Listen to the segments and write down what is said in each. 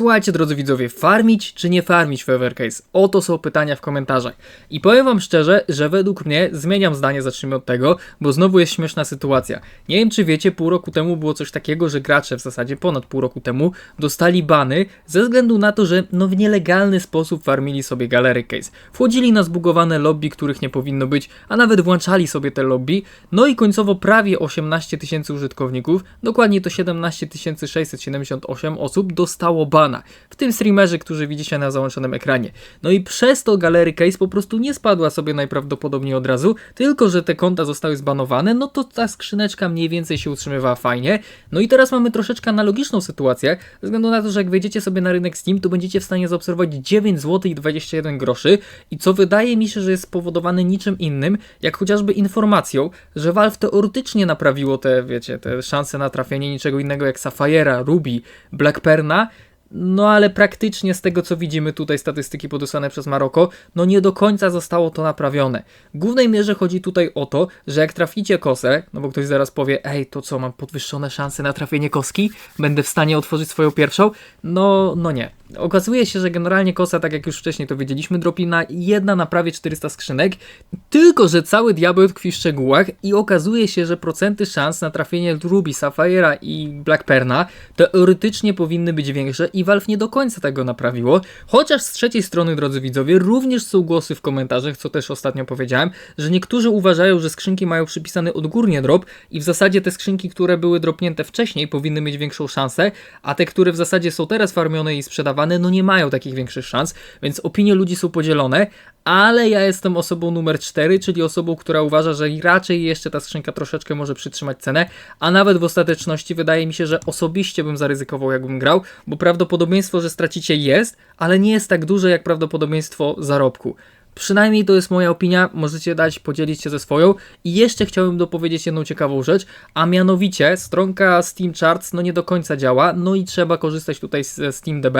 Słuchajcie, drodzy widzowie, farmić czy nie farmić w Evercase? Oto są pytania w komentarzach. I powiem wam szczerze, że według mnie zmieniam zdanie, zacznijmy od tego, bo znowu jest śmieszna sytuacja. Nie wiem, czy wiecie, pół roku temu było coś takiego, że gracze w zasadzie ponad pół roku temu dostali bany ze względu na to, że no w nielegalny sposób farmili sobie galery case. Wchodzili na zbugowane lobby, których nie powinno być, a nawet włączali sobie te lobby. No i końcowo prawie 18 tysięcy użytkowników, dokładnie to 17 678 osób dostało W tym streamerzy, którzy widzicie na załączonym ekranie. No i przez to galery case po prostu nie spadła sobie najprawdopodobniej od razu, tylko że te konta zostały zbanowane, no to ta skrzyneczka mniej więcej się utrzymywała fajnie. No i teraz mamy troszeczkę analogiczną sytuację, ze względu na to, że jak wejdziecie sobie na rynek Steam, to będziecie w stanie zaobserwować 9 zł i 21 groszy i co wydaje mi się, że jest spowodowane niczym innym, jak chociażby informacją, że Valve teoretycznie naprawiło te, wiecie, te szanse na trafienie niczego innego jak Safire'a, Ruby, Blackperna, no ale praktycznie z tego co widzimy tutaj statystyki podesłane przez Maroko, no nie do końca zostało to naprawione. W głównej mierze chodzi tutaj o to, że jak traficie kosę, no bo ktoś zaraz powie, ej to co, mam podwyższone szanse na trafienie koski? Będę w stanie otworzyć swoją pierwszą? No, no nie. Okazuje się, że generalnie kosa, tak jak już wcześniej to wiedzieliśmy, dropi na jedna na prawie 400 skrzynek, tylko że cały diabeł tkwi w szczegółach i okazuje się, że procenty szans na trafienie Ruby, Sapphira i Blackperna teoretycznie powinny być większe i Valve nie do końca tego naprawiło, chociaż z trzeciej strony, drodzy widzowie, również są głosy w komentarzach, co też ostatnio powiedziałem, że niektórzy uważają, że skrzynki mają przypisany odgórnie drop i w zasadzie te skrzynki, które były dropnięte wcześniej powinny mieć większą szansę, a te, które w zasadzie są teraz farmione i sprzedawane, no nie mają takich większych szans, więc opinie ludzi są podzielone, ale ja jestem osobą numer 4, czyli osobą, która uważa, że raczej jeszcze ta skrzynka troszeczkę może przytrzymać cenę, a nawet w ostateczności wydaje mi się, że osobiście bym zaryzykował, jakbym grał, bo prawdopodobieństwo, że stracicie jest, ale nie jest tak duże jak prawdopodobieństwo zarobku. Przynajmniej to jest moja opinia, możecie dać, podzielić się ze swoją. I jeszcze chciałbym dopowiedzieć jedną ciekawą rzecz, a mianowicie stronka Steam Charts no nie do końca działa, no i trzeba korzystać tutaj z SteamDB,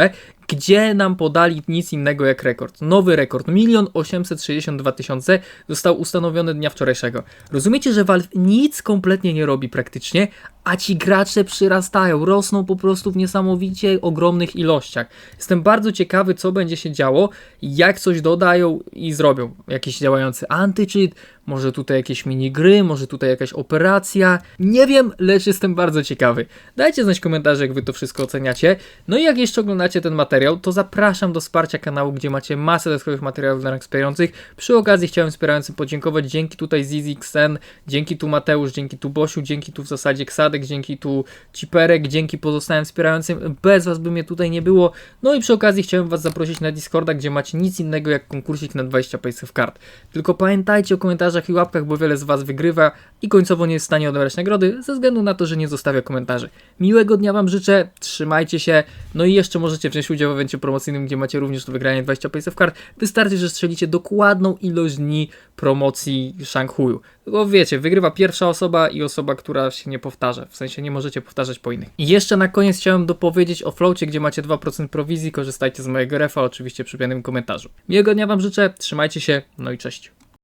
gdzie nam podali nic innego jak rekord. Nowy rekord, 1 862 tysiące został ustanowiony dnia wczorajszego. Rozumiecie, że Valve nic kompletnie nie robi praktycznie, a ci gracze przyrastają, rosną po prostu w niesamowicie ogromnych ilościach. Jestem bardzo ciekawy, co będzie się działo, jak coś dodają i zrobią. Jakiś działający anti-cheat, może tutaj jakieś minigry, może tutaj jakaś operacja. Nie wiem, lecz jestem bardzo ciekawy. Dajcie znać komentarze, jak wy to wszystko oceniacie. No i jak jeszcze oglądacie ten materiał, to zapraszam do wsparcia kanału, gdzie macie masę dodatkowych materiałów dla wspierających. Przy okazji chciałem wspierającym podziękować. Dzięki tutaj ZZXN, dzięki tu Mateusz, dzięki tu Bosiu, dzięki tu w zasadzie Ksadek, dzięki tu Ciperek, dzięki pozostałym wspierającym. Bez was by mnie tutaj nie było. No i przy okazji chciałem was zaprosić na Discorda, gdzie macie nic innego jak konkursik na 20 pejsów kart. Tylko pamiętajcie o komentarzach i łapkach, bo wiele z Was wygrywa i końcowo nie jest w stanie odebrać nagrody ze względu na to, że nie zostawia komentarzy. Miłego dnia Wam życzę, trzymajcie się, no i jeszcze możecie wziąć udział w evencie promocyjnym, gdzie macie również do wygrania 20 pejsów kart. Wystarczy, że strzelicie dokładną ilość dni promocji Shanghuju. Tylko wiecie, wygrywa pierwsza osoba i osoba, która się nie powtarza. W sensie nie możecie powtarzać po innych. I jeszcze na koniec chciałem dopowiedzieć o floacie, gdzie macie 2% prowizji. Korzystajcie z mojego refa, oczywiście przy pianym komentarzu. Miłego dnia Wam życzę, trzymajcie się, no i cześć.